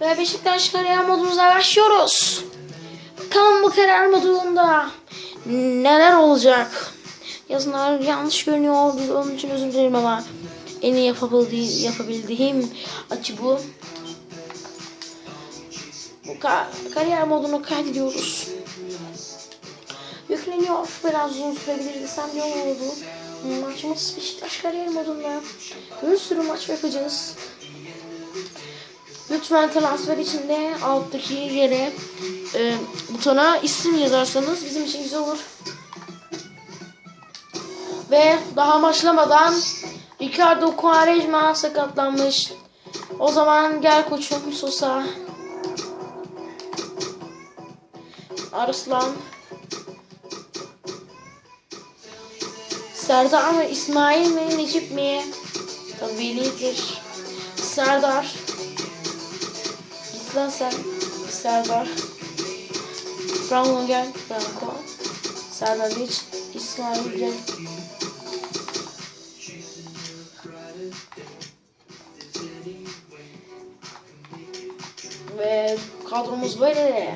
Ve Beşiktaş kariyer modumuza başlıyoruz. Bakalım bu kariyer modunda neler olacak? Yazılar yanlış görünüyor. Onun için özür dilerim ama en iyi yapabildiğim, yapabildiğim açı bu. Bu ka- kariyer modunu kaydediyoruz. Yükleniyor. Biraz uzun sürebilir desem ne oldu? Maçımız Beşiktaş kariyer modunda. Bir sürü maç yapacağız. Lütfen transfer içinde alttaki yere e, butona isim yazarsanız bizim için güzel olur. Ve daha başlamadan Ricardo Quaresma sakatlanmış. O zaman gel koçum Sosa. Arslan. Serdar mı? İsmail mi? Necip mi? Tabii. Serdar. Git lan sen. Serdar. Franco gel. Franco. Serdar geç. İsmail gel. Ve kadromuz böyle.